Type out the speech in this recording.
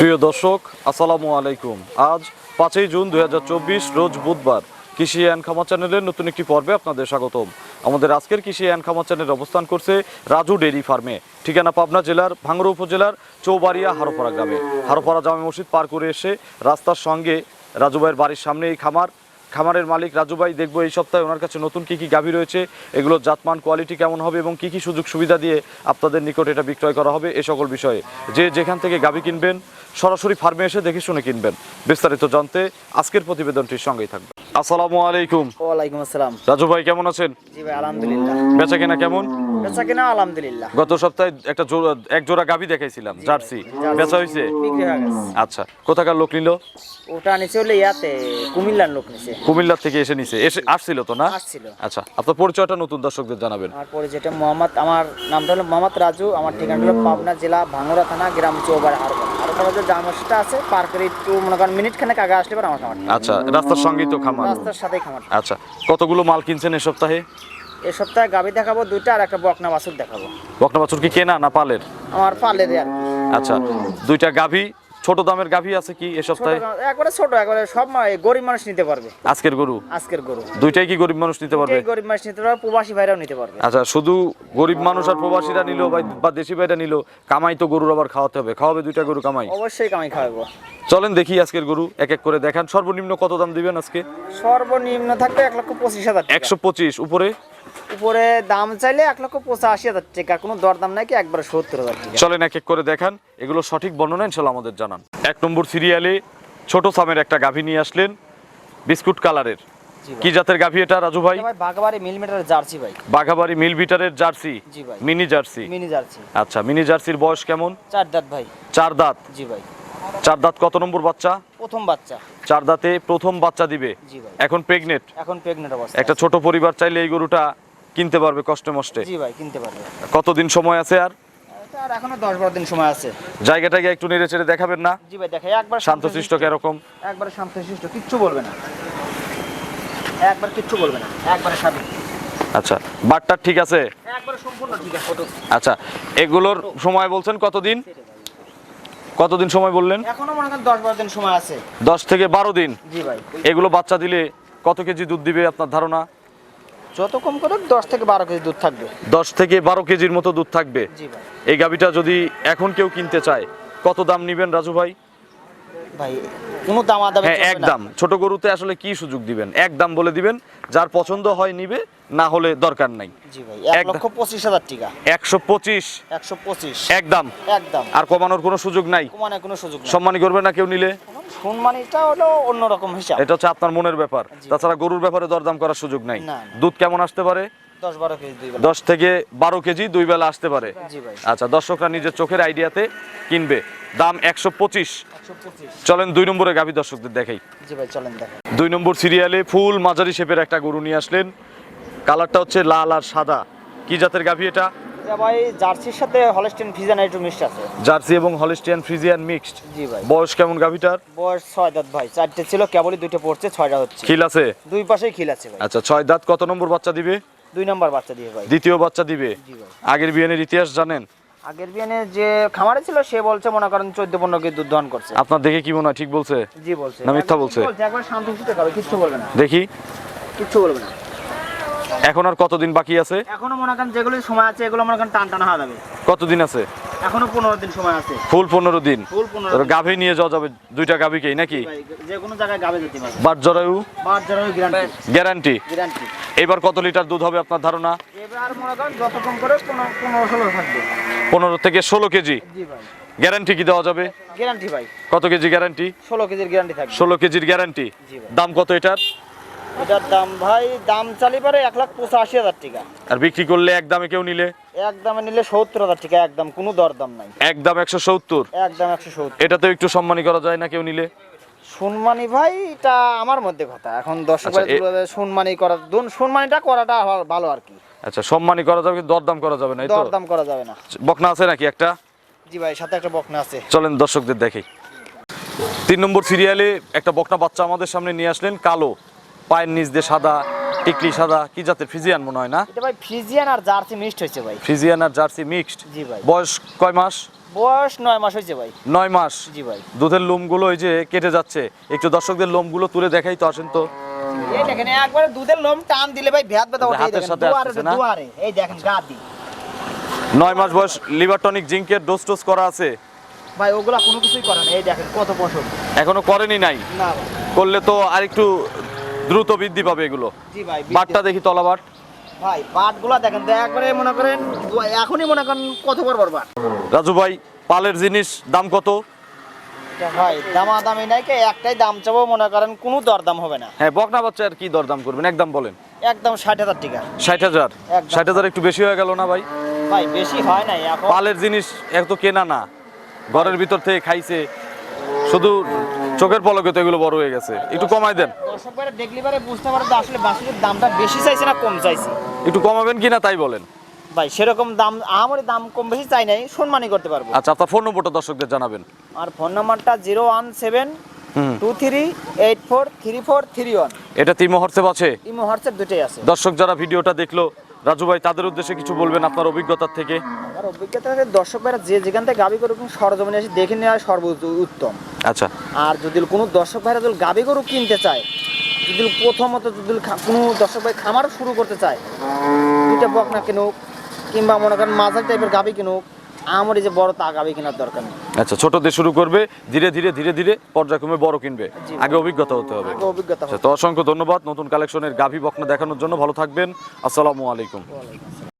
প্রিয় দর্শক, আসসালামু আলাইকুম। আজ পাঁচই জুন দু হাজার চব্বিশ, রোজ বুধবার কৃষি অ্যান্ড খামার চ্যানেলের নতুন একটি পর্বে আপনাদের স্বাগতম। আমাদের আজকের কৃষি অ্যান্ড খামার চ্যানেল অবস্থান করছে রাজু ডেইরি ফার্মে, ঠিকানা পাবনা জেলার ভাঙ্গুড়া উপজেলার চৌবাড়িয়া হারোপাড়া গ্রামে। হারোপাড়া জামে মসজিদ পার করে এসে রাস্তার সঙ্গে রাজু ভাইয়ের বাড়ির সামনে এই খামার, খামারের মালিক রাজু ভাই দেখব এই সপ্তাহে ওনার কাছে নতুন কি কি গাভী রয়েছে, এগুলোর জাতমান, কোয়ালিটি কেমন হবে এবং কি কি সুযোগ সুবিধা দিয়ে আপনাদের নিকট এটা বিক্রয় করা হবে, এ সকল বিষয়ে। যে যেখান থেকে গাভী কিনবেন সরাসরি ফার্মে এসে দেখে শুনে কিনবেন। বিস্তারিত জানতে আজকের প্রতিবেদনটির সঙ্গেই থাকবে আসসালামু আলাইকুম। ওয়ালাইকুম আসসালাম। রাজু ভাই কেমন আছেন? জি ভাই আলহামদুলিল্লাহ। বেচা কেনা কেমন? বেচা কিনা আলহামদুলিল্লাহ। গত সপ্তাহে একটা জোড়া এক জোড়া দেখাইছিলাম জার্সি। বেচা হয়েছে বিক্রি হয়ে গেছে। আচ্ছা কোথাকার লোক নিল? ওটা নিচে হলে ইয়াতে কুমিল্লার লোক কুমিল্লার থেকে এসে নিছে। এসে আসছিল তো না? আসছিল। আচ্ছা আপনার পরিচয়টা নতুন দর্শকদের জানাবেন। আমার পরিচয়টা মোহাম্মদ আমার নামটা হলো মোহাম্মদ রাজু আমার ঠিকানা হলো পাবনা জেলা ভাঙ্গুরা থানা গ্রাম চৌবার হারবার হারবার যে জামসটা আছে পার করে একটু মনে করেন মিনিট খানেক আগে আসলে পর আমার খামার আচ্ছা রাস্তার সঙ্গেই তো খামার। রাস্তার সাথেই খামার আচ্ছা কতগুলো মাল কিনছেন এ সপ্তাহে? এই সপ্তাহে গাবি দেখাবো দুইটা আর একটা বকনা বাছুর দেখাবো। বকনা বাছুর কি কেনা না পালের? আমার পালের আর আচ্ছা দুইটা গাভী ছোট দামের গাভী আছে কি এ সপ্তাহে? একবারে ছোট একবারে সব গরিব মানুষ নিতে পারবে। আজকের গরু? আজকের গরু। দুইটাই কি গরিব মানুষ নিতে পারবে? গরিব মানুষ নিতে পারবে প্রবাসী ভাইরাও নিতে পারবে। আচ্ছা শুধু গরিব মানুষ আর প্রবাসীরা নিল বা দেশি ভাইরা নিল কামাই তো গরুর আবার খাওয়াতে হবে। খাওয়াবে দুইটা গরু কামাই? অবশ্যই কামাই খাওয়াবো। চলেন দেখি আজকের গরু এক এক করে দেখান। সর্বনিম্ন কত দাম দিবেন আজকে? সর্বনিম্ন থাকবে এক লক্ষ পঁচিশ হাজার একশো পঁচিশ উপরে? উপরে দাম চাইলে এক লক্ষ পঁচাশি হাজার টাকা। কোনো দরদাম নাই কি একবার সত্তর হাজার টাকা? চলেন এক এক করে দেখান। এগুলো সঠিক বর্ণনা ইনশাল্লাহ আমাদের জানান। এক নম্বর সিরিয়ালে ছোট সামের একটা গাভী নিয়ে আসলেন বিস্কুট কালারের। কি জাতের গাভী এটা রাজু ভাই? এটা ভাই বাগাবাড়ি মিলিমিটার জার্সি ভাই। বাঘাবাড়ি মিল বিটারের জার্সি ভাই। Mini jersey. Mini jersey. আচ্ছা মিনি জার্সির বয়স কেমন? চার দাঁত ভাই। চার দাঁত। জি ভাই। চার দাঁত কত নম্বর বাচ্চা? প্রথম বাচ্চা। চার দাঁতে প্রথম বাচ্চা দিবে। এখন প্রেগনেন্ট এখন প্রেগনেন্ট অবস্থা একটা ছোট পরিবার চাইলে এই গরুটা কিনতে পারবে কষ্টে মষ্টে? জি ভাই কিনতে পারবে। কতদিন সময় আছে আর? আর এখনও দশ বারো দিন সময় আছে। জায়গাটাকে একটু নেড়ে চেড়ে দেখাবেন না? জি ভাই দেখাই একবার শান্তশিষ্ট কীরকম? একবার শান্তশিষ্ট কিচ্ছু বলবে না। একবার কিচ্ছু বলবে না একবারে স্বাধীন। আচ্ছা বাটটা ঠিক আছে? একবারে সম্পূর্ণ ঠিক আছে আচ্ছা এগুলোর সময় বলছেন কতদিন? কতদিন সময় বললেন? এখনও মনে করেন দশ বারো দিন সময় আছে। দশ থেকে বারো দিন? জি ভাই। এগুলো বাচ্চা দিলে কত কেজি দুধ দিবে আপনার ধারণা? যত কম করে দশ থেকে বারো কেজি দুধ থাকবে। দশ থেকে বারো কেজির মতো দুধ থাকবে। জি ভাই। এই গাভিটা যদি এখন কেউ কিনতে চায় কত দাম নিবেন রাজু ভাই? ভাই কোনো দামা দামে হ্যাঁ একদম। ছোট গরুতে আসলে কি সুযোগ দিবেন? একদম বলে দিবেন যার পছন্দ হয় নিবে না হলে দরকার নাই। জি ভাই এক একদম। লক্ষ পঁচিশ হাজার টাকা। একশো পঁচিশ। একশো পঁচিশ। একদম। একদম। আর কমানোর কোনো সুযোগ নাই? মানে কোনো সুযোগ নেই। সম্মানী করবে না কেউ নিলে? সম্মানিটা হলো অন্যরকম হিসাব। এটা হচ্ছে আপনার মনের ব্যাপার। তাছাড়া গরুর ব্যাপারে দরদাম করার সুযোগ নাই। দুধ কেমন আসতে পারে? দশ থেকে বারো কেজি দুই বেলা আসতে পারে। আচ্ছা দর্শকরা নিজের চোখের আইডিয়াতে কিনবে। দাম একশো পঁচিশ। চলেন দুই নম্বরে গাভী দর্শকদের দেখাই। দুই নম্বর সিরিয়ালে ফুল মাঝারি শেপের একটা গরু নিয়ে আসলেন। কালারটা হচ্ছে লাল আর সাদা। কি জাতের গাভী এটা? এটা ভাই জার্সির সাথে হলস্টেন ফিজান একটু মিক্সড আছে। জার্সি এবং ফ্রিজিয়ান মিক্সড জি ভাই। বয়স কেমন গাভীটার? বয়স ছয় দাঁত ভাই চারটে ছিল কেবলই পড়ছে ছয়টা হচ্ছে। খিল আছে? দুই পাশেই খিল আছে ভাই। আচ্ছা ছয় দাঁত কত নম্বর বাচ্চা দিবে? দুই নাম্বার বাচ্চা দিয়ে ভাই। দ্বিতীয় বাচ্চা দিবে? আগের বিয়ানের ইতিহাস জানেন? আগের বিয়ানে যে খামারে ছিল সে বলছে মনে করেন চোদ্দ পনেরো কেজি দুধ দহন করছে। আপনার দেখে কি মনে হয় ঠিক বলছে? জি বলছে। না মিথ্যা বলছে? একবার শান্ত সুস্থ বলবে না। দেখি। কিচ্ছু বলবে না। এখন আর কতদিন বাকি আছে? এখনও মনে করেন যেগুলো সময় আছে এগুলো মনে করেন টান টানা হওয়া যাবে। কতদিন আছে? এখনও পনেরো দিন সময় আছে। ফুল পনেরো দিন? গাভী নিয়ে যাওয়া যাবে দুইটা গাভীকেই নাকি? যে কোনো জায়গায় গাবে যেতে পারবে বাট জরায়ু? বার জনের গ্যারান্টি গ্যারান্টি এবার কত লিটার দুধ হবে আপনার ধারণা? এবার মনে করেন যত কম করে পনেরো পনেরো ষোলো থাকবে। পনেরো থেকে ষোলো কেজি? জি ভাই। গ্যারান্টি কি দেওয়া যাবে? গ্যারান্টি ভাই। কত কেজি গ্যারান্টি ষোলো কেজির গ্যারান্টি থাকবে। ষোলো কেজির গ্যারান্টি দাম কত এটার? এটার দাম ভাই দাম চালি পারে এক লাখ পঁচাশি হাজার টাকা। আর বিক্রি করলে এক দামে কেউ নিলে? এক দামে নিলে সত্তর হাজার টাকা একদম কোনো দর দাম নাই। এক দাম একশো সত্তর? একদম একশো সত্তর। এটাতেও একটু সম্মানী করা যায় না কেউ নিলে? সুনমানি ভাই এটা আমার মধ্যে কথা। এখন দর্শক আচ্ছা, সুনমানি করা দুন- সুনমানিটা করাটা ভালো- আর কি। আচ্ছা সম্মানী করা যাবে কিন্তু দরদাম করা যাবে না দরদাম করা যাবে না। বকনা আছে নাকি একটা? জি ভাই সাথে একটা বকনা আছে। চলেন দর্শকদের দেখি। তিন নম্বর সিরিয়ালে একটা বকনা বাচ্চা আমাদের সামনে নিয়ে আসলেন কালো। পায়ের নিচ দিয়ে সাদা টিকলি সাদা কি জাতের ফিজিয়ান মনে হয় না? এটা ভাই ফ্রিজিয়ান আর জার্সি মিক্সড হয়েছে ভাই। ফ্রিজিয়ান আর জার্সি মিক্সড? জি ভাই। বয়স কয় মাস? বয়স নয় মাস হয়েছে ভাই। নয় মাস? জি ভাই। দুধের লোমগুলো ওই যে কেটে যাচ্ছে একটু দর্শকদের লোমগুলো তুলে দেখাই তো আসেন তো। এই দেখেন একবারে দুধের লোম টান দিলে ভাই ভ্যাত ব্যথা হাতের সাথে দুয়ারে না? দুয়ারে। এই দেখেন গা দি নয় মাস বয়স লিভার টনিক জিঙ্কের ডোজ টোজ করা আছে? ভাই ওগুলা কোনো কিছুই করে না এই দেখেন কত পশম। এখনও করেনি নাই? না। করলে তো আরেকটু দ্রুত বৃদ্ধি পাবে এগুলো। জি ভাই বাটটা দেখি তলা বাট ভাই বাটগুলা দেখেন তো একবারে মনে করেন এখনই মনে করেন কত বড় বড় বাট। রাজু ভাই পালের জিনিস দাম কত? ভাই নাই কে একটাই দাম চাবো মনে করেন কোনো দরদাম হবে না। হ্যাঁ বকনা বাচ্চা আর কি দরদাম করবেন? একদম বলেন। একদম ষাট হাজার টাকা। ষাট হাজার। ষাট হাজার একটু বেশি হয়ে গেল না ভাই? ভাই বেশি হয় নাই এখন পালের জিনিস এত কেনা না। ঘরের ভিতর থেকে খাইছে। শুধু চোখের পলকে তো এগুলো বড় হয়ে গেছে। একটু কমাই দেন। পারে বুঝতে পারে আসলে বাসুরের দামটা বেশি চাইছে না কম চাইছে। একটু কমাবেন কিনা তাই বলেন। ভাই সেরকম দাম আমার দাম কম বেশি চাই নাই সম্মানই করতে পারব। আচ্ছা আপনার ফোন নম্বরটা দর্শকদের জানাবেন। আর ফোন নাম্বারটা zero one seven two three eight four three four three one এটা তিমো হোয়াটসঅ্যাপ আছে? ইমো হোয়াটসঅ্যাপ দুটোই আছে। দর্শক যারা ভিডিওটা দেখল রাজু ভাই তাদের উদ্দেশ্যে কিছু বলবেন আপনার অভিজ্ঞতার থেকে? অভিজ্ঞতা থেকে দর্শক ভাইরা যে যেখান থেকে গাবি গরু সরজমিনে এসে দেখে নেওয়া উত্তম। আচ্ছা। আর যদি কোনো দর্শক ভাইরা যদি গাবি গরু কিনতে চায় যদি প্রথমত যদি কোনো দর্শক ভাই খামার শুরু করতে চায় দুইটা বকনা কিনুক কিংবা মনে করেন মাঝারি টাইপের গাবি কিনুক আমার এই যে বড় তা গাবি কেনার দরকার নেই। আচ্ছা ছোট দিয়ে শুরু করবে ধীরে ধীরে ধীরে ধীরে পর্যায়ক্রমে বড় কিনবে। আগে অভিজ্ঞতা হতে হবে। অভিজ্ঞতা আচ্ছা তো অসংখ্য ধন্যবাদ নতুন কালেকশনের গাভী বকনা দেখানোর জন্য। ভালো থাকবেন। আসসালামু আলাইকুম।